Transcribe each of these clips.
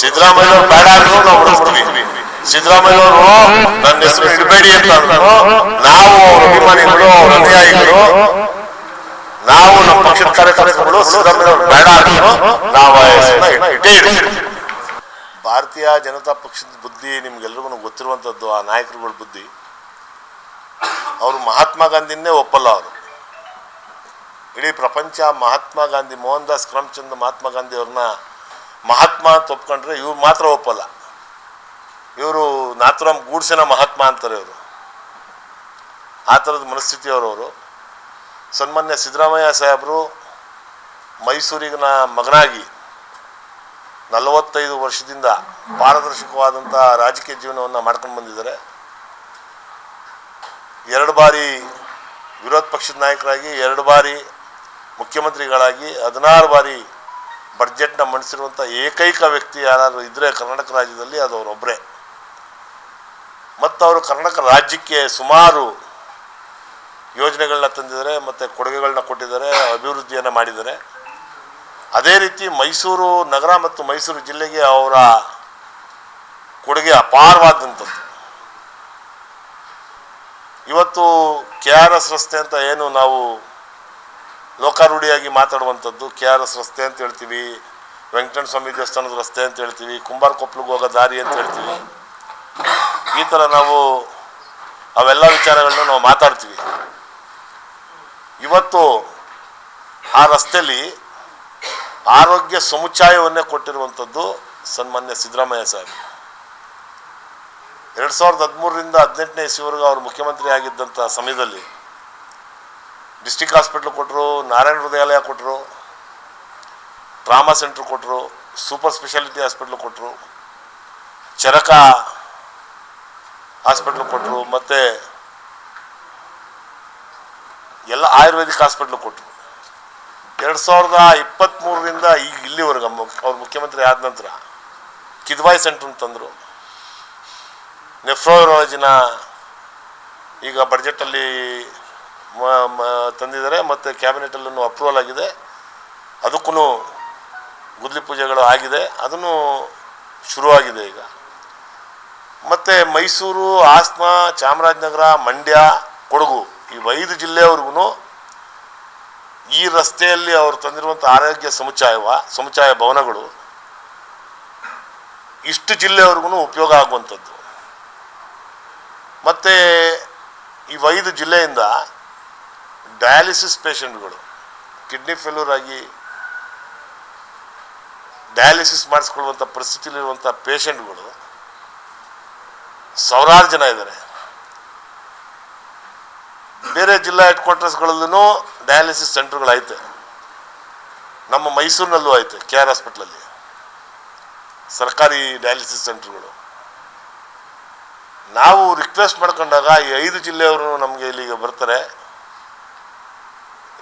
ಸಿದ್ದರಾಮಯ್ಯ ಬೇಡ ಅಂದ್ರು ನಾವು ಸಿದ್ದರಾಮಯ್ಯ ಅವರು ನನ್ನ ಹೆಸರು ಇಡಬೇಡಿ ಅಂತ ಅಂದ್ರು. ನಾವು ಅವ್ರ ಅಭಿಮಾನಿಗಳು, ಅವ್ರ ಅನುಯಾಯಿಗಳು, ನಾವು ನಮ್ಮ ಪಕ್ಷದ ಕಾರ್ಯಕರ್ತರುಗಳು ಸಿದ್ದರಾಮಯ್ಯ ಅವರು ಬೇಡ ಅಂದ್ರು. ನಾವು ಆ ಹೆಸರನ್ನ ಇಟ್ಟೇ ಭಾರತೀಯ ಜನತಾ ಪಕ್ಷದ ಬುದ್ಧಿ ನಿಮ್ಗೆಲ್ರಿಗೂ ಗೊತ್ತಿರುವಂಥದ್ದು ಆ ನಾಯಕರುಗಳ ಬುದ್ಧಿ. ಅವರು ಮಹಾತ್ಮ ಗಾಂಧಿನೇ ಒಪ್ಪಲ್ಲ ಅವರು. ಇಡೀ ಪ್ರಪಂಚ ಮಹಾತ್ಮ ಗಾಂಧಿ, ಮೋಹನ್ ದಾಸ್, ಕರಮ್ಚಂದ್ ಮಹಾತ್ಮ ಗಾಂಧಿ ಅವ್ರನ್ನ ಮಹಾತ್ಮ ಅಂತ ಒಪ್ಕೊಂಡ್ರೆ ಇವ್ರು ಮಾತ್ರ ಒಪ್ಪಲ್ಲ. ಇವರು ನಾಥುರಾಮ್ ಗೂಡ್ಸೆನ ಮಹಾತ್ಮ ಅಂತಾರೆ ಇವರು. ಆ ಥರದ ಮನಸ್ಥಿತಿಯವರವರು ಸನ್ಮಾನ್ಯ ಸಿದ್ದರಾಮಯ್ಯ ಸಾಹೇಬರು ಮೈಸೂರಿನ ಮಗನಾಗಿ ನಲವತ್ತೈದು ವರ್ಷದಿಂದ ಪಾರದರ್ಶಕವಾದಂಥ ರಾಜಕೀಯ ಜೀವನವನ್ನು ಮಾಡ್ಕೊಂಡು ಬಂದಿದ್ದಾರೆ. ಎರಡು ಬಾರಿ ವಿರೋಧ ಪಕ್ಷದ ನಾಯಕರಾಗಿ, ಎರಡು ಬಾರಿ ಮುಖ್ಯಮಂತ್ರಿಗಳಾಗಿ, ಹದಿನಾರು ಬಾರಿ ಬಡ್ಜೆಟ್ನ ಮಂಡಿಸಿರುವಂಥ ಏಕೈಕ ವ್ಯಕ್ತಿ ಯಾರಾದರೂ ಇದ್ದರೆ ಕರ್ನಾಟಕ ರಾಜ್ಯದಲ್ಲಿ ಅದು ಅವರೊಬ್ಬರೇ ಮತ್ತು ಅವರು ಕರ್ನಾಟಕ ರಾಜ್ಯಕ್ಕೆ ಸುಮಾರು ಯೋಜನೆಗಳನ್ನ ತಂದಿದ್ದಾರೆ, ಮತ್ತು ಕೊಡುಗೆಗಳನ್ನ ಕೊಟ್ಟಿದ್ದಾರೆ, ಅಭಿವೃದ್ಧಿಯನ್ನು ಮಾಡಿದ್ದಾರೆ. ಅದೇ ರೀತಿ ಮೈಸೂರು ನಗರ ಮತ್ತು ಮೈಸೂರು ಜಿಲ್ಲೆಗೆ ಅವರ ಕೊಡುಗೆ ಅಪಾರವಾದಂಥದ್ದು. ಇವತ್ತು ಕೆ ಆರ್ ಎಸ್ ರಸ್ತೆ ಅಂತ ಏನು ನಾವು ಲೋಕಾರೂಢಿಯಾಗಿ ಮಾತಾಡುವಂಥದ್ದು ಕೆ ಆರ್ ಎಸ್ ರಸ್ತೆ ಅಂತ ಹೇಳ್ತೀವಿ, ವೆಂಕಟೇಶ್ವರ ಸ್ವಾಮಿ ದೇವಸ್ಥಾನದ ರಸ್ತೆ ಅಂತ ಹೇಳ್ತೀವಿ, ಕುಂಬಾರ ಕೊಪ್ಪಳಿಗೆ ಹೋಗೋ ದಾರಿ ಅಂತ ಹೇಳ್ತೀವಿ. ಈ ಥರ ನಾವು ಅವೆಲ್ಲ ವಿಚಾರಗಳನ್ನ ನಾವು ಮಾತಾಡ್ತೀವಿ. ಇವತ್ತು ಆ ರಸ್ತೆಯಲ್ಲಿ ಆರೋಗ್ಯ ಸಮುಚ್ಛಾಯವನ್ನೇ ಕೊಟ್ಟಿರುವಂಥದ್ದು ಸನ್ಮಾನ್ಯ ಸಿದ್ದರಾಮಯ್ಯ ಸಾಹೇಬ್. ಎರಡು ಸಾವಿರದ ಹದಿಮೂರರಿಂದ ಹದಿನೆಂಟನೇ ಇಸ್ವಿವರೆಗೂ ಅವರು ಮುಖ್ಯಮಂತ್ರಿ ಆಗಿದ್ದಂಥ ಸಮಯದಲ್ಲಿ ಡಿಸ್ಟಿಕ್ ಹಾಸ್ಪಿಟ್ಲ್ ಕೊಟ್ಟರು ನಾರಾಯಣ ಹೃದಯಾಲಯ ಕೊಟ್ಟರು ಟ್ರಾಮಾ ಸೆಂಟ್ರ್ ಕೊಟ್ಟರು ಸೂಪರ್ ಸ್ಪೆಷಾಲಿಟಿ ಹಾಸ್ಪಿಟ್ಲ್ ಕೊಟ್ಟರು ಚರಕ ಹಾಸ್ಪಿಟ್ಲ್ ಕೊಟ್ಟರು ಮತ್ತು ಎಲ್ಲ ಆಯುರ್ವೇದಿಕ್ ಹಾಸ್ಪಿಟ್ಲ್ ಕೊಟ್ಟರು ಎರಡು ಸಾವಿರದ ಇಪ್ಪತ್ತ್ಮೂರರಿಂದ ಈಗ ಇಲ್ಲಿವರೆಗೆ ಅವ್ರ ಮುಖ್ಯಮಂತ್ರಿ ಆದ ನಂತರ ಕಿದ್ವಾಯ್ ಸೆಂಟ್ರ್ ತಂದರು. ನೆಫ್ರೋರಾಲಜಿನ ಈಗ ಬಡ್ಜೆಟಲ್ಲಿ ತಂದಿದ್ದಾರೆ ಮತ್ತು ಕ್ಯಾಬಿನೆಟಲ್ಲೂ ಅಪ್ರೂವಲ್ ಆಗಿದೆ. ಅದಕ್ಕೂ ಗುದ್ಲಿ ಪೂಜೆಗಳು ಆಗಿದೆ. ಅದನ್ನು ಶುರುವಾಗಿದೆ ಈಗ. ಮತ್ತು ಮೈಸೂರು, ಹಾಸನ, ಚಾಮರಾಜನಗರ, ಮಂಡ್ಯ, ಕೊಡಗು ಈ ಐದು ಜಿಲ್ಲೆಯವ್ರಿಗೂ ಈ ರಸ್ತೆಯಲ್ಲಿ ಅವರು ತಂದಿರುವಂಥ ಆರೋಗ್ಯ ಸಮುಚ್ಛಾಯವ ಸಮುಚ್ಛಾಯ ಭವನಗಳು ಇಷ್ಟು ಜಿಲ್ಲೆಯವ್ರಿಗೂ ಉಪಯೋಗ ಆಗುವಂಥದ್ದು. ಮತ್ತು ಈ ಐದು ಜಿಲ್ಲೆಯಿಂದ ಡಯಾಲಿಸಿಸ್ ಪೇಷಂಟ್ಗಳು, ಕಿಡ್ನಿ ಫೇಲ್ಯೂರ್ ಆಗಿ ಡಯಾಲಿಸಿಸ್ ಮಾಡಿಸ್ಕೊಳ್ಳುವಂಥ ಪರಿಸ್ಥಿತಿಲಿರುವಂಥ ಪೇಷಂಟ್ಗಳು, ಸಾವಿರಾರು ಜನ ಇದ್ದಾರೆ. ಬೇರೆ ಜಿಲ್ಲಾ ಹೆಡ್ ಕ್ವಾರ್ಟರ್ಸ್ಗಳಲ್ಲೂ ಡಯಾಲಿಸಿಸ್ ಐತೆ ನಮ್ಮ ಮೈಸೂರಿನಲ್ಲೂ ಐತೆ, ಕೆ ಆರ್ ಹಾಸ್ಪಿಟ್ಲಲ್ಲಿ. ಸರ್ಕಾರಿ ಡಯಾಲಿಸಿಸ್ ಸೆಂಟರ್ಗಳು. ನಾವು ರಿಕ್ವೆಸ್ಟ್ ಮಾಡ್ಕೊಂಡಾಗ ಈ ಐದು ಜಿಲ್ಲೆಯವರು ನಮಗೆ ಇಲ್ಲಿಗೆ ಬರ್ತಾರೆ.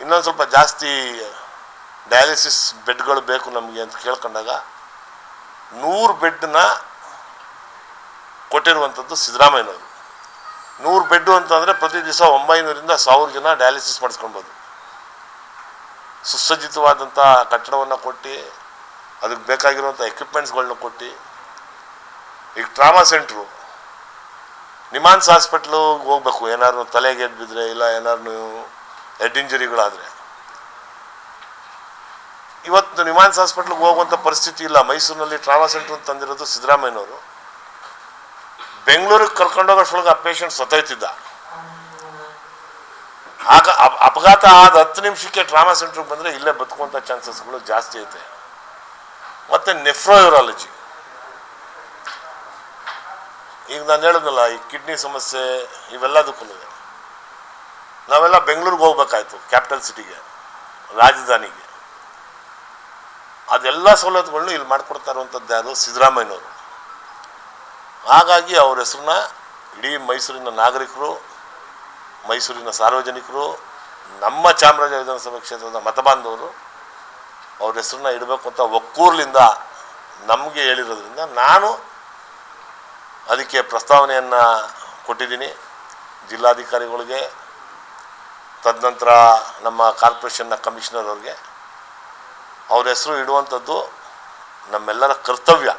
ಇನ್ನೊಂದು ಸ್ವಲ್ಪ ಜಾಸ್ತಿ ಡಯಾಲಿಸಿಸ್ ಬೆಡ್ಗಳು ಬೇಕು ನಮಗೆ ಅಂತ ಕೇಳ್ಕೊಂಡಾಗ ನೂರು ಬೆಡ್ನ ಕೊಟ್ಟಿರುವಂಥದ್ದು ಸಿದ್ದರಾಮಯ್ಯನವರು ನೂರು ಬೆಡ್ಡು ಅಂತಂದರೆ ಪ್ರತಿ ದಿವಸ ಒಂಬೈನೂರಿಂದ ಸಾವಿರ ಜನ ಡಯಾಲಿಸಿಸ್ ಮಾಡಿಸ್ಕೊಳ್ಬೋದು. ಸುಸಜ್ಜಿತವಾದಂಥ ಕಟ್ಟಡವನ್ನು ಕೊಟ್ಟು, ಅದಕ್ಕೆ ಬೇಕಾಗಿರುವಂಥ ಎಕ್ವಿಪ್ಮೆಂಟ್ಸ್ಗಳನ್ನ ಕೊಟ್ಟು, ಈಗ ಟ್ರಾಮಾ ಸೆಂಟ್ರು, ನಿಮಾನ್ಸ್ ಹಾಸ್ಪಿಟ್ಲಿಗೆ ಹೋಗ್ಬೇಕು. ಏನಾದ್ರು ತಲೆಗೆ ಎದ್ದು ಬಿದ್ದರೆ ಇಲ್ಲ ಏನಾದ್ರು ಹೆಡ್ ಇಂಜುರಿಗಳಾದರೆ. ಇವತ್ತು ನಿಮಾನ್ಸ್ ಹಾಸ್ಪಿಟ್ಲಿಗೆ ಹೋಗುವಂಥ ಪರಿಸ್ಥಿತಿ ಇಲ್ಲ. ಮೈಸೂರಿನಲ್ಲಿ ಟ್ರಾಮಾ ಸೆಂಟರ್ ಅಂತ ತಂದಿರೋದು ಸಿದ್ದರಾಮಯ್ಯನವರು. ಬೆಂಗಳೂರಿಗೆ ಕರ್ಕೊಂಡೋಗೋಷ್ರೊಳಗೆ ಆ ಪೇಷಂಟ್ ಸತ್ತೋಯ್ತಿದ್ದ. ಆಗ ಅಪ್- ಅಪಘಾತ ಆದ ಹತ್ತು ನಿಮಿಷಕ್ಕೆ ಟ್ರಾಮಾ ಸೆಂಟ್ರಿಗೆ ಬಂದರೆ ಇಲ್ಲೇ ಬದುಕುವಂಥ ಚಾನ್ಸಸ್ಗಳು ಜಾಸ್ತಿ ಐತೆ. ಮತ್ತು ನೆಫ್ರೋಯೂರಾಲಜಿ ಈಗ ನಾನು ಹೇಳಿದ್ನಲ್ಲ ಈ ಕಿಡ್ನಿ ಸಮಸ್ಯೆ ಇವೆಲ್ಲದಕ್ಕೂ ನಾವೆಲ್ಲ ಬೆಂಗಳೂರಿಗೆ ಹೋಗ್ಬೇಕಾಯ್ತು ಕ್ಯಾಪಿಟಲ್ ಸಿಟಿಗೆ ರಾಜಧಾನಿಗೆ. ಅದೆಲ್ಲ ಸವಲತ್ತುಗಳನ್ನು ಇಲ್ಲಿ ಮಾಡಿಕೊಡ್ತಾ ಇರುವಂಥದ್ದು ಯಾರು? ಸಿದ್ದರಾಮಯ್ಯನವರು. ಹಾಗಾಗಿ ಅವ್ರ ಹೆಸರನ್ನ ಇಡೀ ಮೈಸೂರಿನ ನಾಗರಿಕರು, ಮೈಸೂರಿನ ಸಾರ್ವಜನಿಕರು, ನಮ್ಮ ಚಾಮರಾಜ ವಿಧಾನಸಭಾ ಕ್ಷೇತ್ರದ ಮತಬಾಂಧವರು ಅವ್ರ ಹೆಸರನ್ನ ಇಡಬೇಕು ಅಂತ ಒಕ್ಕೂರ್ಲಿಂದ ನಮಗೆ ಹೇಳಿರೋದ್ರಿಂದ ನಾನು ಅದಕ್ಕೆ ಪ್ರಸ್ತಾವನೆಯನ್ನು ಕೊಟ್ಟಿದ್ದೀನಿ. ಜಿಲ್ಲಾಧಿಕಾರಿಗಳಿಗೆ ತದನಂತರ ನಮ್ಮ ಕಾರ್ಪೊರೇಷನ್ನ ಕಮಿಷನರ್ ಅವ್ರಿಗೆ ಅವ್ರ ಹೆಸರು ಇಡುವಂಥದ್ದು ನಮ್ಮೆಲ್ಲರ ಕರ್ತವ್ಯ.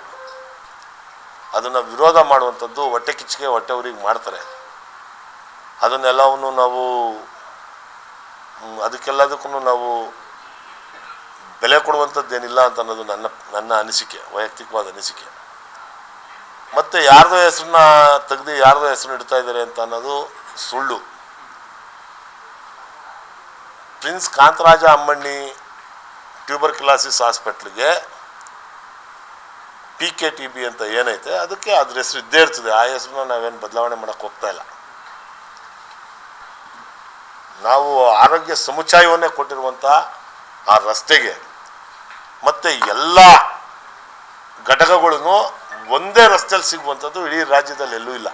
ಅದನ್ನು ವಿರೋಧ ಮಾಡುವಂಥದ್ದು ಹೊಟ್ಟೆ ಕಿಚ್ಚಿಗೆ ಹೊಟ್ಟೆ ಊರಿಗೆ ಮಾಡ್ತಾರೆ. ಅದನ್ನೆಲ್ಲವನ್ನು ನಾವು ಅದಕ್ಕೆಲ್ಲದಕ್ಕೂ ನಾವು ಬೆಲೆ ಕೊಡುವಂಥದ್ದೇನಿಲ್ಲ ಅಂತ ಅನ್ನೋದು ನನ್ನ ನನ್ನ ಅನಿಸಿಕೆ, ವೈಯಕ್ತಿಕವಾದ ಅನಿಸಿಕೆ. ಮತ್ತು ಯಾರ್ದೋ ಹೆಸರನ್ನ ತೆಗೆದು ಯಾರ್ದೋ ಹೆಸರನ್ನ ಇಡ್ತಾ ಇದ್ದಾರೆ ಅಂತ ಅನ್ನೋದು ಸುಳ್ಳು. Prince Kantharaja Ammanni tuberculosis ಹಾಸ್ಪಿಟ್ಲಿಗೆ ಪಿ ಕೆ ಟಿ ಬಿ ಅಂತ ಏನೈತೆ, ಅದಕ್ಕೆ ಅದ್ರ ಹೆಸರು ಇದ್ದೇ ಇರ್ತದೆ. ಆ ಹೆಸರನ್ನ ನಾವೇನು ಬದಲಾವಣೆ ಮಾಡೋಕ್ಕೆ ಹೋಗ್ತಾ ಇಲ್ಲ. ನಾವು ಆರೋಗ್ಯ ಸಮುಚ್ಛಾಯವನ್ನೇ ಕೊಟ್ಟಿರುವಂಥ ಆ ರಸ್ತೆಗೆ ಮತ್ತು ಎಲ್ಲ ಘಟಕಗಳನ್ನು ಒಂದೇ ರಸ್ತೆಯಲ್ಲಿ ಸಿಗುವಂಥದ್ದು ಇಡೀ ರಾಜ್ಯದಲ್ಲಿ ಎಲ್ಲೂ ಇಲ್ಲ.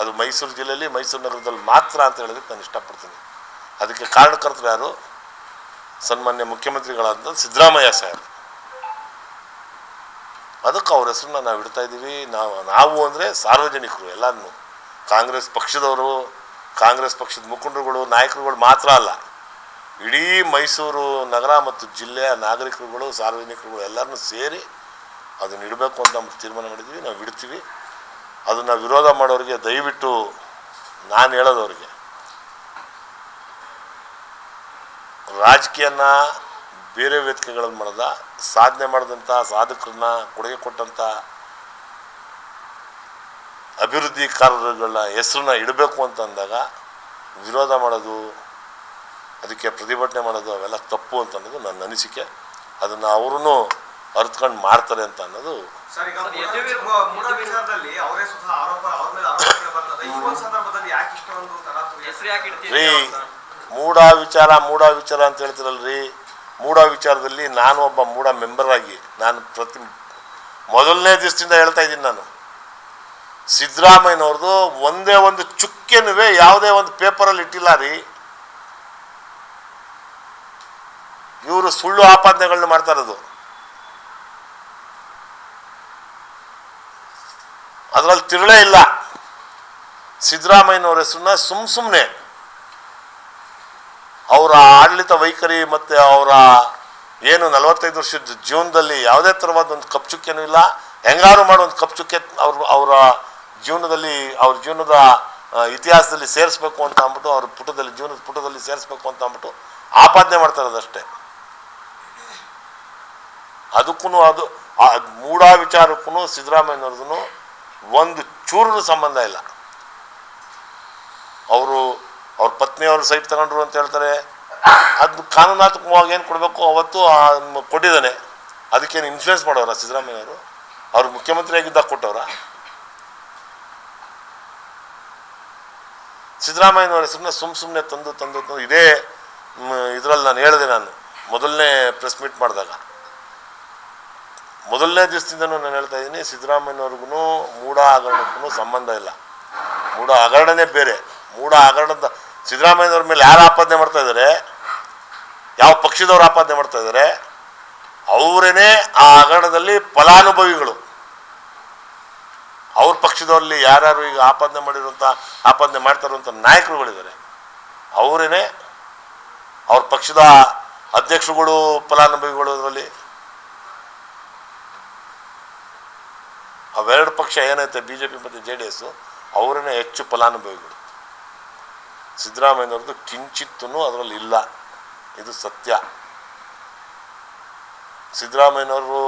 ಅದು ಮೈಸೂರು ಜಿಲ್ಲೆಯಲ್ಲಿ ಮೈಸೂರು ನಗರದಲ್ಲಿ ಮಾತ್ರ ಅಂತ ಹೇಳೋದಕ್ಕೆ ನಾನು ಇಷ್ಟಪಡ್ತೀನಿ. ಅದಕ್ಕೆ ಕಾರಣಕರ್ತರು ಯಾರು? ಸನ್ಮಾನ್ಯ ಮುಖ್ಯಮಂತ್ರಿಗಳಾದ ಸಿದ್ದರಾಮಯ್ಯ ಸಾಹೇಬ್. ಅದಕ್ಕೆ ಅವ್ರ ಹೆಸರನ್ನ ನಾವು ಇಡ್ತಾ ಇದ್ದೀವಿ. ನಾವು ನಾವು ಅಂದರೆ ಸಾರ್ವಜನಿಕರು ಎಲ್ಲರೂ ಕಾಂಗ್ರೆಸ್ ಪಕ್ಷದವರು, ಕಾಂಗ್ರೆಸ್ ಪಕ್ಷದ ಮುಖಂಡರುಗಳು, ನಾಯಕರುಗಳು ಮಾತ್ರ ಅಲ್ಲ. ಇಡೀ ಮೈಸೂರು ನಗರ ಮತ್ತು ಜಿಲ್ಲೆಯ ನಾಗರಿಕರುಗಳು, ಸಾರ್ವಜನಿಕರುಗಳು ಎಲ್ಲರನ್ನೂ ಸೇರಿ ಅದನ್ನು ಇಡಬೇಕು ಅಂತ ನಾವು ತೀರ್ಮಾನ ಮಾಡಿದ್ದೀವಿ. ನಾವು ಇಡ್ತೀವಿ. ಅದನ್ನು ವಿರೋಧ ಮಾಡೋರಿಗೆ ದಯವಿಟ್ಟು ನಾನು ಹೇಳೋದವ್ರಿಗೆ ರಾಜಕೀಯನ ಬೇರೆ ವೇದಿಕೆಗಳನ್ನು ಮಾಡಿದ ಸಾಧನೆ ಮಾಡಿದಂಥ ಸಾಧಕರನ್ನ ಕೊಡುಗೆ ಕೊಟ್ಟಂಥ ಅಭಿವೃದ್ಧಿಕಾರರುಗಳ ಹೆಸರನ್ನ ಇಡಬೇಕು ಅಂತಂದಾಗ ವಿರೋಧ ಮಾಡೋದು ಅದಕ್ಕೆ ಪ್ರತಿಭಟನೆ ಮಾಡೋದು ಅವೆಲ್ಲ ತಪ್ಪು ಅಂತ ಅನ್ನೋದು ನನ್ನ ಅನಿಸಿಕೆ. ಅದನ್ನು ಅವರೂ ಅರ್ತ್ಕೊಂಡು ಮಾಡ್ತಾರೆ ಅಂತ ಅನ್ನೋದು ಸರ್ ಈಗ ಸರ್, ಮೂಡ ಯದುವೀರ್- ವಿಚಾರ- ಮೂಡ ವಿಚಾರದಲ್ಲಿ ಅವರೇ ಸ್ವತಃ ಆರೋಪ ಅವ್ರ ಮೇಲೆ ಆರೋಪಗಳು ಬರ್ತದೆ ಈ ಸಂದರ್ಭದಲ್ಲಿ ಯಾಕೆ ಇಷ್ಟೊಂದು ತರಾತುರಿ ಹೆಸರು ಯಾಕೆ ಇಡ್ತೀರಿ ರೀ ಮೂಢ ವಿಚಾರ ಮೂಢ ವಿಚಾರ ಅಂತ ಹೇಳ್ತಿರಲ್ರಿ? ಮೂಢ ವಿಚಾರದಲ್ಲಿ ನಾನು ಒಬ್ಬ ಮೂಢ ಆಗಿ ನಾನು ಪ್ರತಿ ಮೊದಲನೇ ದಿವಸದಿಂದ ಹೇಳ್ತಾ ಇದ್ದೀನಿ ನಾನು. ಸಿದ್ದರಾಮಯ್ಯನವ್ರದ್ದು ಒಂದೇ ಒಂದು ಚುಕ್ಕೆನುವೆ ಯಾವುದೇ ಒಂದು ಪೇಪರಲ್ಲಿ ಇಟ್ಟಿಲ್ಲ ರೀ. ಇವರು ಸುಳ್ಳು ಆಪಾದನೆಗಳನ್ನ ಮಾಡ್ತಾ ಇರೋದು. ಅದರಲ್ಲಿ ತಿರುಳೇ ಇಲ್ಲ. ಸಿದ್ದರಾಮಯ್ಯನವ್ರ ಹೆಸರನ್ನ ಸುಮ್ ಸುಮ್ಮನೆ ಅವರ ಆಡಳಿತ ವೈಖರಿ ಮತ್ತು ಅವರ ಏನು ನಲವತ್ತೈದು ವರ್ಷದ ಜೀವನದಲ್ಲಿ ಯಾವುದೇ ಥರವಾದ ಒಂದು ಕಪ್ಚುಕ್ಕೆನೂ ಇಲ್ಲ. ಹೆಂಗಾರು ಮಾಡೋ ಒಂದು ಕಪ್ಚುಕ್ಕೆ ಅವ್ರ, ಅವರ ಜೀವನದಲ್ಲಿ, ಅವ್ರ ಜೀವನದ ಇತಿಹಾಸದಲ್ಲಿ ಸೇರಿಸ್ಬೇಕು ಅಂತ ಅಂದ್ಬಿಟ್ಟು, ಅವ್ರ ಪುಟದಲ್ಲಿ, ಜೀವನದ ಪುಟದಲ್ಲಿ ಸೇರಿಸ್ಬೇಕು ಅಂತ ಅಂದ್ಬಿಟ್ಟು ಆಪಾದನೆ ಮಾಡ್ತಾರೆ ಅದಷ್ಟೇ ಅದಕ್ಕೂ ಅದು ಮೂಢ ವಿಚಾರಕ್ಕೂ ಸಿದ್ದರಾಮಯ್ಯನವ್ರದ್ದು ಒಂದು ಚೂರು ಸಂಬಂಧ ಇಲ್ಲ. ಅವರು ಅವ್ರ ಪತ್ನಿಯವರು ಸೈಟ್ ತಗೊಂಡ್ರು ಅಂತ ಹೇಳ್ತಾರೆ. ಅದು ಕಾನೂನಾತ್ಮಕವಾಗಿ ಏನು ಕೊಡಬೇಕು ಅವತ್ತು ಕೊಟ್ಟಿದ್ದಾನೆ. ಅದಕ್ಕೇನು ಇನ್ಫ್ಲೂಯೆನ್ಸ್ ಮಾಡೋರ ಸಿದ್ದರಾಮಯ್ಯವರು? ಅವ್ರು ಮುಖ್ಯಮಂತ್ರಿ ಆಗಿದ್ದಾಗ ಕೊಟ್ಟವ್ರ? ಸಿದ್ದರಾಮಯ್ಯನವರ ಹೆಸರನ್ನ ಸುಮ್ಮ ಸುಮ್ಮನೆ ತಂದು ತಂದು ತಂದು ಇದೇ ಇದರಲ್ಲಿ ನಾನು ಹೇಳಿದೆ ನಾನು, ಮೊದಲನೇ ಪ್ರೆಸ್ ಮೀಟ್ ಮಾಡಿದಾಗ. ಮೊದಲನೇ ದಿವಸದಿಂದನೂ ನಾನು ಹೇಳ್ತಾ ಇದ್ದೀನಿ, ಸಿದ್ದರಾಮಯ್ಯನವ್ರಿಗೂ ಮೂಢ ಹಗರಣಕ್ಕೂ ಸಂಬಂಧ ಇಲ್ಲ. ಮೂಢ ಹಗರಣನೇ ಬೇರೆ. ಮೂಢ ಹಗರಣದ ಸಿದ್ದರಾಮಯ್ಯನವ್ರ ಮೇಲೆ ಯಾರು ಆಪಾದನೆ ಮಾಡ್ತಾ ಇದ್ದಾರೆ? ಯಾವ ಪಕ್ಷದವ್ರು ಆಪಾದನೆ ಮಾಡ್ತಾ ಇದ್ದಾರೆ? ಅವರೇನೆ ಆ ಹಗರಣದಲ್ಲಿ ಫಲಾನುಭವಿಗಳು. ಅವ್ರ ಪಕ್ಷದವರಲ್ಲಿ ಯಾರ್ಯಾರು ಈಗ ಆಪಾದನೆ ಮಾಡಿರುವಂಥ ಆಪಾದನೆ ಮಾಡ್ತಾ ಇರುವಂಥ ನಾಯಕರುಗಳಿದ್ದಾರೆ. ಅವರೇನೆ ಅವ್ರ ಪಕ್ಷದ ಅಧ್ಯಕ್ಷರುಗಳು, ಫಲಾನುಭವಿಗಳು ಅದರಲ್ಲಿ. ಅವೆರಡು ಪಕ್ಷ ಏನೈತೆ? ಬಿ ಜೆ ಪಿ ಮತ್ತು ಜೆ ಡಿ ಎಸ್ಸು ಅವರೇನೆ ಹೆಚ್ಚು ಫಲಾನುಭವಿಗಳು. ಸಿದ್ದರಾಮಯ್ಯನವ್ರದ್ದು ಕಿಂಚಿತ್ತೂ ಅದರಲ್ಲಿ ಇಲ್ಲ. ಇದು ಸತ್ಯ. ಸಿದ್ದರಾಮಯ್ಯನವರು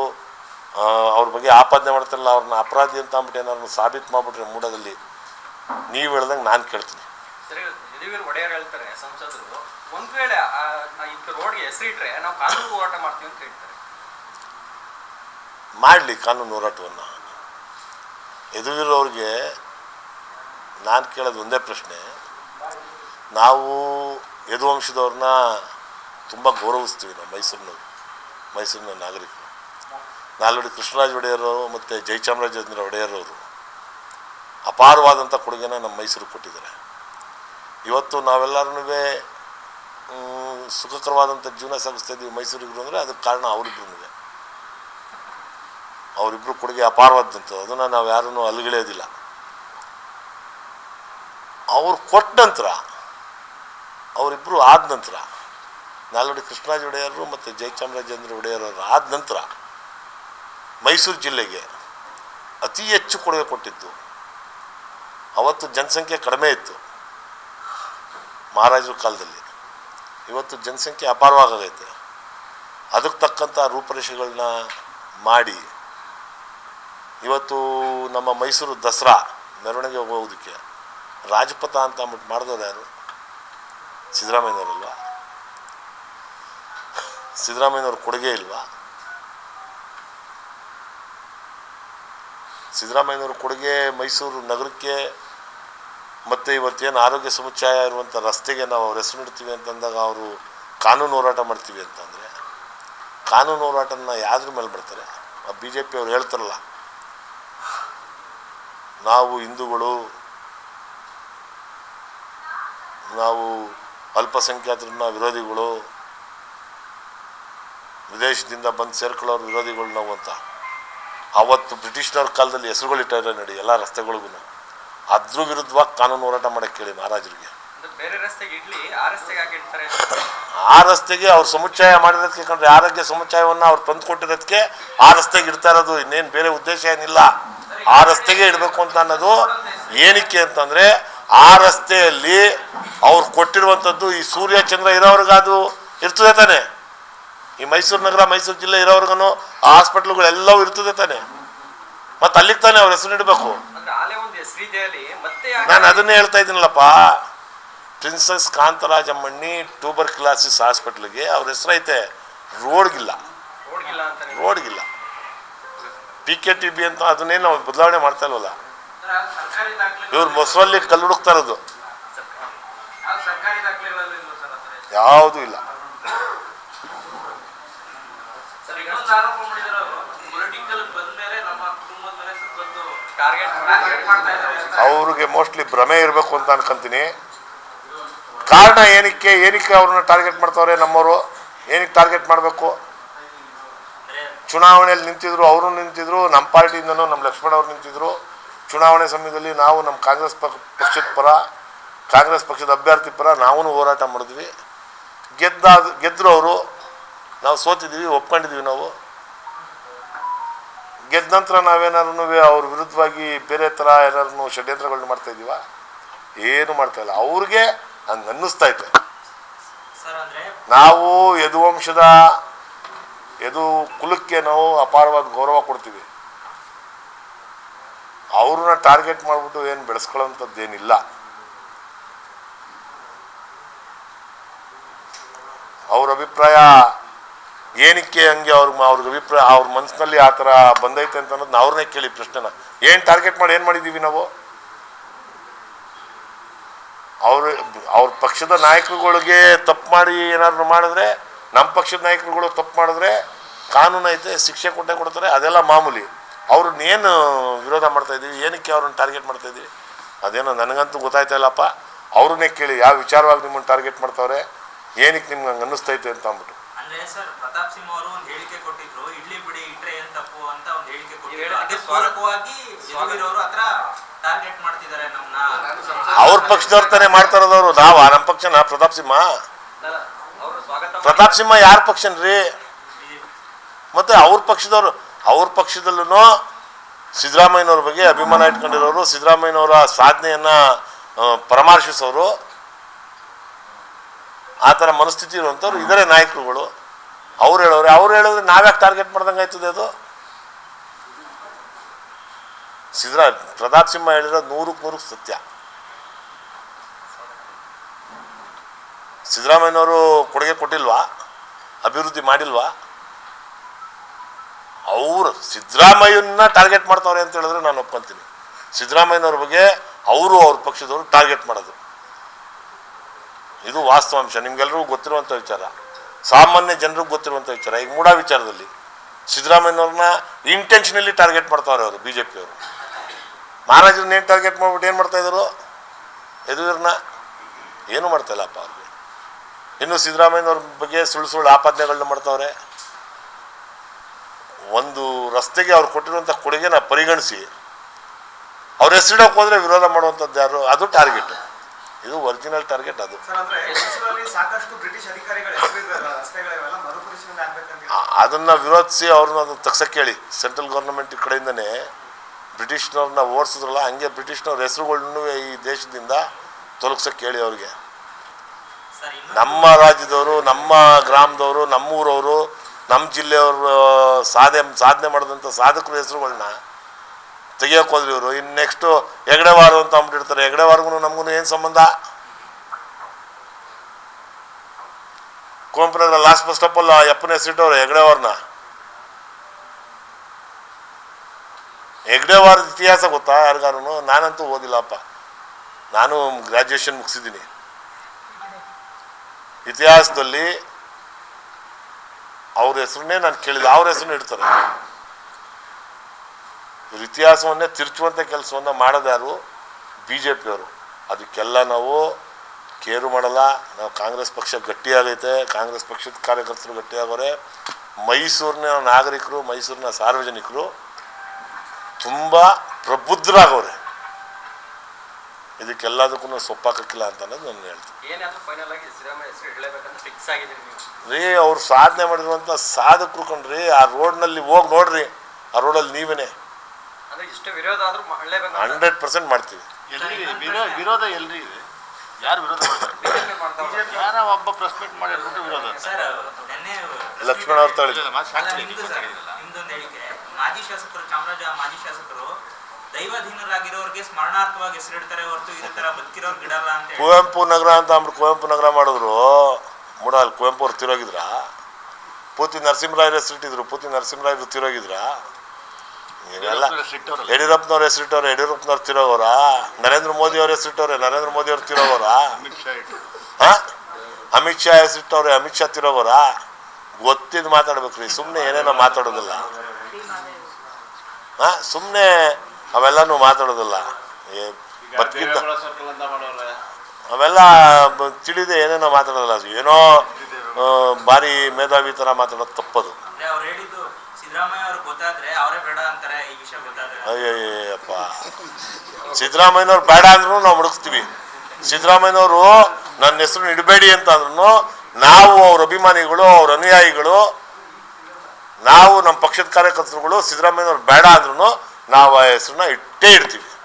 ಅವ್ರ ಬಗ್ಗೆ ಆಪಾದನೆ ಮಾಡ್ತಾರಲ್ಲ ಅವ್ರನ್ನ ಅಪರಾಧಿ ಅಂತ ಅಂದ್ಬಿಟ್ಟು ಏನಾದ್ರು ಸಾಬೀತು ಮಾಡಿಬಿಟ್ರೆ ಮೂಡದಲ್ಲಿ ನೀವು ಹೇಳ್ದಂಗೆ ನಾನು ಕೇಳ್ತೀನಿ. ಸರಿ ಯದುವೀರ್ ಒಡೆಯರ್ ಹೇಳ್ತಾರೆ ಸಂಸದರು ಒಂದ್ ವೇಳೆ ಆ, ಆ ಇಂಥ ರೋಡ್ಗೆ ಹೆಸರಿಟ್ರೆ ನಾವು ಕಾನೂನು ಹೋರಾಟ ಮಾಡ್ತೀವಿ ಅಂತ ಹೇಳ್ತಾರೆ. ಮಾಡಲಿ ಕಾನೂನು ಹೋರಾಟವನ್ನು. ಎದುರಿರೋರಿಗೆ ನಾನು ಕೇಳೋದು ಒಂದೇ ಪ್ರಶ್ನೆ. ನಾವು ಯದುವಂಶದವ್ರನ್ನ ತುಂಬ ಗೌರವಿಸ್ತೀವಿ ನಾವು ಮೈಸೂರಿನ ಮೈಸೂರಿನ ನಾಗರಿಕರು. ನಾಲ್ವಡಿ ಕೃಷ್ಣರಾಜ ಒಡೆಯರು ಮತ್ತು ಜಯಚಾಮರಾಜೇಂದ್ರ ಒಡೆಯರವರು ಅಪಾರವಾದಂಥ ಕೊಡುಗೆನ ನಮ್ಮ ಮೈಸೂರಿಗೆ ಕೊಟ್ಟಿದ್ದಾರೆ. ಇವತ್ತು ನಾವೆಲ್ಲರೂ ಸುಖಕರವಾದಂಥ ಜೀವನ ಸಾಗಿಸ್ತಾ ಇದ್ದೀವಿ ಮೈಸೂರಿಗರು ಅಂದರೆ ಅದಕ್ಕೆ ಕಾರಣ ಅವರಿಬ್ರು ಅವರಿಬ್ಬರು ಕೊಡುಗೆ ಅಪಾರವಾದಂಥ ಅದನ್ನು ನಾವು ಯಾರನ್ನೂ ಅಲ್ಗಿಳಿಯೋದಿಲ್ಲ. ಅವ್ರು ಕೊಟ್ಟ ನಂತರ ಅವರಿಬ್ಬರು ಆದ ನಂತರ, ನಾಲ್ವಡಿ ಕೃಷ್ಣರಾಜ ಒಡೆಯರು ಮತ್ತು ಜಯಚಾಮರಾಜೇಂದ್ರ ಒಡೆಯರವರು ಆದ ನಂತರ ಮೈಸೂರು ಜಿಲ್ಲೆಗೆ ಅತಿ ಹೆಚ್ಚು ಕೊಡುಗೆ ಕೊಟ್ಟಿದ್ದು. ಅವತ್ತು ಜನಸಂಖ್ಯೆ ಕಡಿಮೆ ಇತ್ತು. ಮಹಾರಾಜರ ಕಾಲದಲ್ಲಿ. ಇವತ್ತು ಜನಸಂಖ್ಯೆ ಅಪಾರವಾಗೈತೆ. ಅದಕ್ಕೆ ತಕ್ಕಂಥ ರೂಪರೇಷೆಗಳನ್ನ ಮಾಡಿ, ಇವತ್ತು ನಮ್ಮ ಮೈಸೂರು ದಸರಾ, ಮೆರವಣಿಗೆ ಹೋಗೋದಕ್ಕೆ, ರಾಜಪಥ ಅಂತ ಅಂದ್ಬಿಟ್ಟು ಮಾಡಿದವ್ರು ಯಾರು? ಸಿದ್ದರಾಮಯ್ಯನವರಲ್ವಾ? ಸಿದ್ದರಾಮಯ್ಯನವ್ರ ಕೊಡುಗೆ ಇಲ್ವಾ? ಸಿದ್ದರಾಮಯ್ಯನವ್ರ ಕೊಡುಗೆ ಮೈಸೂರು ನಗರಕ್ಕೆ ಮತ್ತು ಇವತ್ತೇನು ಆರೋಗ್ಯ ಸಮುಚ್ಚಯ ಇರುವಂಥ ರಸ್ತೆಗೆ ನಾವು ಅವ್ರ ಹೆಸರು ಇಡ್ತೀವಿ ಅಂತಂದಾಗ ಅವರು ಕಾನೂನು ಹೋರಾಟ ಮಾಡ್ತೀವಿ ಅಂತಂದರೆ, ಕಾನೂನು ಹೋರಾಟನ ಯಾವ್ದ್ರ ಮೇಲೆ ಆ ಬಿ ಜೆ ಪಿ ಅವ್ರು ಹೇಳ್ತಾರಲ್ಲ, ನಾವು ಹಿಂದೂಗಳು, ನಾವು ಅಲ್ಪಸಂಖ್ಯಾತರನ್ನ ವಿರೋಧಿಗಳು ವಿದೇಶದಿಂದ ಬಂದು ಸೇರ್ಕೊಳ್ಳೋರು ವಿರೋಧಿಗಳು ನಾವು ಅಂತ. ಅವತ್ತು ಬ್ರಿಟಿಷ್ನವ್ರ ಕಾಲದಲ್ಲಿ ಹೆಸರುಗಳಿಟ್ಟಾರೆ ನಡಿ ಎಲ್ಲ ರಸ್ತೆಗಳಿಗೂ ಅದ್ರ ವಿರುದ್ಧವಾಗಿ ಕಾನೂನು ಹೋರಾಟ ಮಾಡಕ್ಕೆ ಕೇಳಿ ಮಹಾರಾಜರಿಗೆ. ಆ ರಸ್ತೆಗೆ ಅವ್ರು ಸಮುಚ್ಚಯ ಮಾಡಿರೋದಕ್ಕೆ ಕಂಡ್ರೆ ಆರೋಗ್ಯ ಸಮುಚ್ಚಯವನ್ನು ಅವ್ರು ತಂದು ಕೊಟ್ಟಿರೋದಕ್ಕೆ ಆ ರಸ್ತೆಗೆ ಇಡ್ತಾ ಇರೋದು ಇನ್ನೇನು ಬೇರೆ ಉದ್ದೇಶ ಏನಿಲ್ಲ. ಆ ರಸ್ತೆಗೆ ಇಡಬೇಕು ಅಂತ ಅನ್ನೋದು ಏನಕ್ಕೆ ಅಂತಂದ್ರೆ ಆ ರಸ್ತೆಯಲ್ಲಿ ಅವ್ರು ಕೊಟ್ಟಿರುವಂಥದ್ದು ಈ ಸೂರ್ಯ ಚಂದ್ರ ಇರೋರ್ಗದು ಇರ್ತದೆ ತಾನೆ. ಈ ಮೈಸೂರು ನಗರ ಮೈಸೂರು ಜಿಲ್ಲೆ ಇರೋವ್ರಿಗೂ ಆ ಹಾಸ್ಪಿಟ್ಲುಗಳೆಲ್ಲವೂ ಇರ್ತದೆ ತಾನೆ. ಮತ್ತೆ ಅಲ್ಲಿಗೆ ತಾನೆ ಅವ್ರ ಹೆಸರು ಇಡಬೇಕು. ನಾನು ಅದನ್ನೇ ಹೇಳ್ತಾ ಇದ್ದೀನಲ್ಲಪ್ಪ. ಪ್ರಿನ್ಸಸ್ ಕಾಂತರಾಜಮ್ಮಣ್ಣಿ ಟ್ಯೂಬರ್ ಕ್ಲಾಸಿಸ್ ಹಾಸ್ಪಿಟ್ಲಿಗೆ ಅವ್ರ ಹೆಸರೈತೆ ಐತೆ. ರೋಡ್ಗಿಲ್ಲ. ರೋಡ್ಗಿಲ್ಲ ಪಿ ಕೆ ಟಿ ಬಿ ಅಂತ ಅದನ್ನೇನು ನಾವು ಬದಲಾವಣೆ ಮಾಡ್ತಾ ಇಲ್ವಲ್ಲ. ಇವ್ರು ಮೊಸರಲ್ಲಿ ಕಲ್ಲು ಹುಡುಕ್ತಾ ಇರೋದು ಸರ್ಕಾರಿ ದಾಖಲೆಗಳಲ್ಲಿ ಇಲ್ಲ ಸರ್ ಹತ್ರ ಯಾವುದೂ ಇಲ್ಲ ಅವ್ರಿಗೆ ಮೋಸ್ಟ್ಲಿ ಭ್ರಮೆ ಇರಬೇಕು ಅಂತ ಅನ್ಕೊಂತೀನಿ. ಕಾರಣ ಏನಕ್ಕೆ ಏನಕ್ಕೆ ಅವ್ರನ್ನ ಟಾರ್ಗೆಟ್ ಮಾಡ್ತಾವ್ರೆ ನಮ್ಮವರು? ಏನಕ್ಕೆ ಟಾರ್ಗೆಟ್ ಮಾಡಬೇಕು? ಚುನಾವಣೆಯಲ್ಲಿ ನಿಂತಿದ್ರು ಅವರು ನಿಂತಿದ್ರು ನಮ್ಮ ಪಾರ್ಟಿಯಿಂದನೂ ನಮ್ಮ ಲಕ್ಷ್ಮಣ ಅವ್ರು ನಿಂತಿದ್ರು. ಚುನಾವಣೆ ಸಮಯದಲ್ಲಿ ನಾವು ನಮ್ಮ ಕಾಂಗ್ರೆಸ್ ಪಕ್ಷ ಪಕ್ಷದ ಪರ ಕಾಂಗ್ರೆಸ್ ಪಕ್ಷದ ಅಭ್ಯರ್ಥಿ ಪರ ನಾವು ಹೋರಾಟ ಮಾಡಿದ್ವಿ. ಗೆದ್ದ ಗೆದ್ದರು ಅವರು ನಾವು ಸೋತಿದ್ದೀವಿ ಒಪ್ಕೊಂಡಿದ್ದೀವಿ ನಾವು. ಗೆದ್ದ ನಂತರ ನಾವೇನಾದ್ರು ಅವ್ರ ವಿರುದ್ಧವಾಗಿ ಬೇರೆ ಥರ ಏನಾದ್ರು ಷಡ್ಯಂತ್ರಗಳನ್ನ ಮಾಡ್ತಾ ಇದ್ದೀವ? ಏನು ಮಾಡ್ತಾ ಇಲ್ಲ. ಅವ್ರಿಗೆ ಹಂಗೆ ಅನ್ನಿಸ್ತಾ ಇತ್ತು ನಾವು ಯದುವಂಶದ ಯದು ಕುಲಕ್ಕೆ ನಾವು ಅಪಾರವಾದ ಗೌರವ ಕೊಡ್ತೀವಿ. ಅವ್ರನ್ನ ಟಾರ್ಗೆಟ್ ಮಾಡಿಬಿಟ್ಟು ಏನು ಬೆಳೆಸ್ಕೊಳ್ಳೋಂಥದ್ದು ಏನಿಲ್ಲ ಅವ್ರ ಅಭಿಪ್ರಾಯ ಏನಕ್ಕೆ ಹಂಗೆ ಅವ್ರ ಅವ್ರಿಗೆ ಅಭಿಪ್ರಾಯ ಅವ್ರ ಮನಸ್ಸಿನಲ್ಲಿ ಆ ಥರ ಬಂದೈತೆ ಅಂತ ಅನ್ನೋದು ಅವ್ರನ್ನೇ ಕೇಳಿ ಪ್ರಶ್ನೆನ. ಏನು ಟಾರ್ಗೆಟ್ ಮಾಡಿ ಏನು ಮಾಡಿದ್ದೀವಿ ನಾವು? ಅವ್ರ ಅವ್ರ ಪಕ್ಷದ ನಾಯಕರುಗಳಿಗೆ ತಪ್ಪು ಮಾಡಿ ಏನಾದ್ರು ಮಾಡಿದ್ರೆ, ನಮ್ಮ ಪಕ್ಷದ ನಾಯಕರುಗಳು ತಪ್ಪು ಮಾಡಿದ್ರೆ ಕಾನೂನು ಐತೆ ಶಿಕ್ಷೆ ಕೊಟ್ಟೆ ಕೊಡ್ತಾರೆ, ಅದೆಲ್ಲ ಮಾಮೂಲಿ. ಅವ್ರನ್ನ ಏನು ವಿರೋಧ ಮಾಡ್ತಾ ಇದ್ದೀವಿ ಏನಕ್ಕೆ ಅವ್ರನ್ನ ಟಾರ್ಗೆಟ್ ಮಾಡ್ತಾ ಇದ್ದೀವಿ ಅದೇನೋ ನನಗಂತೂ ಗೊತ್ತಾಯ್ತಾ ಇಲ್ಲಪ್ಪ. ಅವ್ರನ್ನೇ ಕೇಳಿ ಯಾವ ವಿಚಾರವಾಗಿ ನಿಮ್ಮನ್ನು ಟಾರ್ಗೆಟ್ ಮಾಡ್ತಾವ್ರೆ ಏನಕ್ಕೆ ನಿಮ್ಗೆ ಹಂಗೆ ಅನ್ನಿಸ್ತೈತೆ ಅಂತ ಅಂದ್ಬಿಟ್ಟು. ಸರ್ ಪ್ರತಾಪ್ ಸಿಂಹ ಅವರು ಒಂದು ಹೇಳಿಕೆ ಕೊಟ್ಟಿದ್ರು ಇಡ್ಲಿ ಬಿಡಿ ಇಟ್ರೆ ಏನ್ ಅಂತ ಒಂದು ಹೇಳಿಕೆ ಕೊಟ್ಟಿದ್ರು. ಹೇಳಿಕೆ ಅದಕ್ಕೆ ಸ್ವಾಗತ- ಪೂರಕವಾಗಿ ಯದುವೀರ್ ಅವರು ಹತ್ರ ಟಾರ್ಗೆಟ್ ಮಾಡ್ತಿದ್ದಾರೆ ನಮ್ಮನ್ನ ಅವ್ರ ಪಕ್ಷದವ್ರು ತಾನೇ ಮಾಡ್ತಾ ಇರೋದವ್ರು. ನಾವ ನಮ್ಮ ಪಕ್ಷನ ಪ್ರತಾಪ್ ಸಿಂಹ? ಅವರು ಸ್ವಾಗತ ಮಾಡಿ- ಪ್ರತಾಪ್ ಸಿಂಹ ಯಾರ ಪಕ್ಷನ್ರಿ? ಮತ್ತೆ ಅವ್ರ ಪಕ್ಷದವರು ಅವ್ರ ಪಕ್ಷದಲ್ಲೂ ಸಿದ್ದರಾಮಯ್ಯನವ್ರ ಬಗ್ಗೆ ಅಭಿಮಾನ ಇಟ್ಕೊಂಡಿರೋರು, ಸಿದ್ದರಾಮಯ್ಯನವರ ಸಾಧನೆಯನ್ನು ಪರಾಮರ್ಶಿಸೋರು, ಆ ಥರ ಮನಸ್ಥಿತಿ ಇರುವಂಥವ್ರು ಇದರೇ ನಾಯಕರುಗಳು. ಅವ್ರು ಹೇಳೋರು ಅವ್ರು ಹೇಳಿದ್ರೆ ನಾವ್ಯಾಕೆ ಟಾರ್ಗೆಟ್ ಮಾಡ್ದಂಗೆ ಆಯ್ತದೆ ಅದು? ಸಿದ್ದರಾ ಪ್ರತಾಪ್ ಸಿಂಹ ಹೇಳಿರೋದು ನೂರಕ್ಕೆ ನೂರಕ್ಕೆ ಸತ್ಯ. ಸಿದ್ದರಾಮಯ್ಯನವರು ಕೊಡುಗೆ ಕೊಟ್ಟಿಲ್ವಾ? ಅಭಿವೃದ್ಧಿ ಮಾಡಿಲ್ವಾ? ಅವರು ಸಿದ್ದರಾಮಯ್ಯನ ಟಾರ್ಗೆಟ್ ಮಾಡ್ತಾವ್ರೆ ಅಂತ ಹೇಳಿದ್ರೆ ನಾನು ಒಪ್ಕೊಂತೀನಿ. ಸಿದ್ದರಾಮಯ್ಯನವ್ರ ಬಗ್ಗೆ ಅವರು ಅವ್ರ ಪಕ್ಷದವರು ಟಾರ್ಗೆಟ್ ಮಾಡೋದು. ಇದು ವಾಸ್ತವಾಂಶ ನಿಮ್ಗೆಲ್ರಿಗೂ ಗೊತ್ತಿರುವಂಥ ವಿಚಾರ. ಸಾಮಾನ್ಯ ಜನರಿಗೆ ಗೊತ್ತಿರುವಂಥ ವಿಚಾರ. ಈಗ ಮೂಡ ವಿಚಾರದಲ್ಲಿ ಸಿದ್ದರಾಮಯ್ಯನವ್ರನ್ನ ಇಂಟೆನ್ಷನಲ್ಲಿ ಟಾರ್ಗೆಟ್ ಮಾಡ್ತಾವ್ರೆ ಅವರು ಬಿ ಜೆ ಪಿಯವರು ಮಹಾರಾಜರನ್ನ ಏನು ಟಾರ್ಗೆಟ್ ಮಾಡ್ಬಿಟ್ಟು ಏನು ಮಾಡ್ತಾ ಇದ್ರು? ಯದುವೀರ್ನ ಏನೂ ಮಾಡ್ತಾ ಇಲ್ಲಪ್ಪ ಅವ್ರಿಗೆ. ಇನ್ನು ಸಿದ್ದರಾಮಯ್ಯನವ್ರ ಬಗ್ಗೆ ಸುಳ್ಳು ಸುಳ್ಳು ಆಪಾದನೆಗಳನ್ನ ಮಾಡ್ತಾವ್ರೆ. ಒಂದು ರಸ್ತೆಗೆ ಅವ್ರು ಕೊಟ್ಟಿರುವಂಥ ಕೊಡುಗೆನ ಪರಿಗಣಿಸಿ ಅವ್ರ ಹೆಸರಿಡೋಕೆ ಹೋದ್ರೆ ವಿರೋಧ ಮಾಡುವಂಥದ್ದು ಯಾರು ಅದು ಟಾರ್ಗೆಟ್ ಇದು ಒರಿಜಿನಲ್ ಟಾರ್ಗೆಟ್ ಅದು. ಅದನ್ನು ವಿರೋಧಿಸಿ ಅವ್ರನ್ನ ಅದನ್ನು ತಗ್ಸಕ್ಕೆ ಹೇಳಿ. ಸೆಂಟ್ರಲ್ ಗೌರ್ಮೆಂಟ್ ಕಡೆಯಿಂದನೇ ಬ್ರಿಟಿಷ್ನವ್ರನ್ನ ಓಡಿಸಿದ್ರಲ್ಲ ಹಂಗೆ ಬ್ರಿಟಿಷ್ನವ್ರ ಹೆಸರುಗಳನ್ನು ಈ ದೇಶದಿಂದ ತೊಲಗ್ಸಕ್ಕೆ ಹೇಳಿ ಅವ್ರಿಗೆ. ನಮ್ಮ ರಾಜ್ಯದವರು ನಮ್ಮ ಗ್ರಾಮದವರು ನಮ್ಮೂರವರು ನಮ್ಮ ಜಿಲ್ಲೆಯವರು ಸಾಧನೆ ಸಾಧನೆ ಮಾಡಿದಂಥ ಸಾಧಕರ ಹೆಸರುಗಳನ್ನ ತೆಗಿಯೋಕೆ ಹೋದ್ರಿ ಇವರು. ಇನ್ನು ನೆಕ್ಸ್ಟು ಹೆಗಡೆವಾರು ಅಂತ ಅಂದ್ಬಿಟ್ಟಿರ್ತಾರೆ ಹೆಗಡೆವಾರ್ಗೂ ನಮಗೂ ಏನು ಸಂಬಂಧ? ಕುವೆಂಪುನಗರ ಲಾಸ್ಟ್ ಬಸ್ ಸ್ಟಾಪಲ್ಲ ಯಪ್ಪನ ಅವರು, ಹೆಗಡೆವಾರ್ನ. ಹೆಗ್ಡೆವಾರದ ಇತಿಹಾಸ ಗೊತ್ತಾ ಯಾರಿಗಾರು ನಾನಂತೂ ಓದಿಲ್ಲಪ್ಪ. ನಾನು ಗ್ರ್ಯಾಜುಯೇಷನ್ ಮುಗಿಸಿದ್ದೀನಿ. ಇತಿಹಾಸದಲ್ಲಿ ಅವ್ರ ಹೆಸರನ್ನೇ ನಾನು ಕೇಳಿದ, ಅವ್ರ ಹೆಸರನ್ನ ಇಡ್ತಾರೆ. ಇವ್ರ ಇತಿಹಾಸವನ್ನೇ ತಿರುಚುವಂಥ ಕೆಲಸವನ್ನ ಮಾಡೋದು ಯಾರು? ಬಿ ಜೆ ಪಿಯವರು ಅದಕ್ಕೆಲ್ಲ ನಾವು ಕೇರು ಮಾಡಲ್ಲ. ನಾವು ಕಾಂಗ್ರೆಸ್ ಪಕ್ಷ ಗಟ್ಟಿಯಾಗೈತೆ. ಕಾಂಗ್ರೆಸ್ ಪಕ್ಷದ ಕಾರ್ಯಕರ್ತರು ಗಟ್ಟಿಯಾಗವ್ರೆ ಮೈಸೂರಿನ ನಾಗರಿಕರು, ಮೈಸೂರಿನ ಸಾರ್ವಜನಿಕರು ತುಂಬ ಪ್ರಬುದ್ಧರಾಗವ್ರೆ ಇದಕ್ಕೆಲ್ಲದಕ್ಕೂ ಸೊಪ್ಪಾಕಕ್ಕಿಲ್ಲ ಅಂತ ಅನ್ನೋದು ನಾನು ಹೇಳ್ತೀನಿ. ರೀ ಅವ್ರು ಸಾಧನೆ ಮಾಡಿರುವಂಥ ಸಾಧಕರು ಕಣ್ರಿ ಆ ರೋಡ್ನಲ್ಲಿ ಹೋಗಿ ನೋಡ್ರಿ ಆ ರೋಡಲ್ಲಿ ನೀವೇನೆ. ಅಂದ್ರೆ ಇಷ್ಟು ವಿರೋಧ ಆದ್ರೂ ಮಾಡಲೇಬೇಕಂತ ಹಂಡ್ರೆಡ್ ಪರ್ಸೆಂಟ್ ಮಾಡ್ತೀವಿ? ವಿರೋಧ ಎಲ್ರಿ ಇದೆ? ಯಾರು ವಿರೋಧ ಮಾಡ್ತಾರೆ? ಬಿಜೆಪಿ ಮಾಡ್ತಾ ಯಾರ ಒಬ್ಬ ಪ್ರೆಸ್ ಮೀಟ್ ಮಾಡಿ ಹೇಳ್ಬಿಟ್ಟು ವಿರೋಧ ಸರ್ ನೆನ್ನೆ ಲಕ್ಷ್ಮಣ ಅವ್ರ ಮಾಜಿ ಶಾಸಕರು ಚಾಮರಾಜ ಮಾಜಿ ಶಾಸಕರು ದೈವಾಧೀನರಾಗಿರೋರ್ಗೆ ಸ್ಮರಣಾರ್ಥವಾಗಿ ಹೆಸರಿಡ್ತಾರೆ ಹೊರತು ಇದೇ ತರ ಬದುಕಿರೋರ್ಗೆ ಇಡಲ್ಲ ಅಂತ ಹೇಳಿ. ಕುವೆಂಪು ನಗರ ಅಂತ ಅಂದ್ಬಿಟ್ಟು ಕುವೆಂಪು ನಗರ ಮಾಡಿದ್ರು. ಮೂಡಲ್ ಕುವೆಂಪು ಅವ್ರು ತಿರೋಗಿದ್ರ? ಪೂತಿ ನರಸಿಂಹರಾಯರ ಹೆಸರಿಟ್ಟಿದ್ರು ಪೂತಿ ನರಸಿಂಹರಾಯರು ತಿರೋಗಿದ್ರ? ಇವೆಲ್ಲ. ಯಡಿಯೂರಪ್ಪನವ್ರ ಹೆಸರಿಟ್ಟವ್ರೆ ಯಡಿಯೂರಪ್ಪನವ್ರು ತಿರೋಗೋರ? ನರೇಂದ್ರ ಮೋದಿ ಅವ್ರ ಹೆಸರಿಟ್ಟವ್ರೆ ನರೇಂದ್ರ ಮೋದಿ ಅವ್ರು ತಿರೋಗೋರ? ಅಮಿತ್ ಶಾ ಇಟ್ಟು ಹಾ? ಅಮಿತ್ ಶಾ ಹೆಸರಿಟ್ಟವ್ರೆ ಅಮಿತ್ ಶಾ ತಿರೋಗೋರ? ಗೊತ್ತಿದ್ದು ಮಾತಾಡ್ಬೇಕ್ರಿ. ಸುಮ್ಮನೆ ಏನೇನೋ ಮಾತಾಡೋದಿಲ್ಲ. ಹಾ? ಸುಮ್ಮನೆ ಅವೆಲ್ಲನೂ ಮಾತಾಡೋದಿಲ್ಲ. ಬದುಕಿದ್ದ ಅವೆಲ್ಲ ತಿಳಿದೆ ಏನೇನೋ ಮಾತಾಡೋದಿಲ್ಲ. ಏನೋ ಆ, ಭಾರಿ ಮೇಧಾವಿ ಥರ ಮಾತಾಡೋದು ತಪ್ಪದು. ಅಂದ್ರೆ ಅವ್ರು ಹೇಳಿದ್ದು ಸಿದ್ದರಾಮಯ್ಯ ಅವ್ರಿಗೆ ಗೊತ್ತಾದ್ರೆ ಅವರೇ ಬೇಡ ಅಂತಾರೆ ಈ ವಿಷಯ ಗೊತ್ತಾದ್ರೆ. ಅಯ್ಯಯ್ಯಪ್ಪ ಸಿದ್ದರಾಮಯ್ಯನವ್ರು ಬೇಡ ಅಂದ್ರೂ ನಾವು ಹುಡುಕ್ತೀವಿ. ಸಿದ್ದರಾಮಯ್ಯನವರು ನನ್ನ ಹೆಸರು ಇಡಬೇಡಿ ಅಂತ ಅಂದ್ರೂ ನಾವು ಅವ್ರ ಅಭಿಮಾನಿಗಳು ಅವ್ರ ಅನುಯಾಯಿಗಳು ನಾವು ನಮ್ಮ ಪಕ್ಷದ ಕಾರ್ಯಕರ್ತರುಗಳು ಸಿದ್ದರಾಮಯ್ಯನವ್ರು ಬೇಡ ಅಂದ್ರೂ ನಾವು ಆ ಹೆಸರನ್ನ ಇಟ್ಟೇ ಇಡ್ತೀವಿ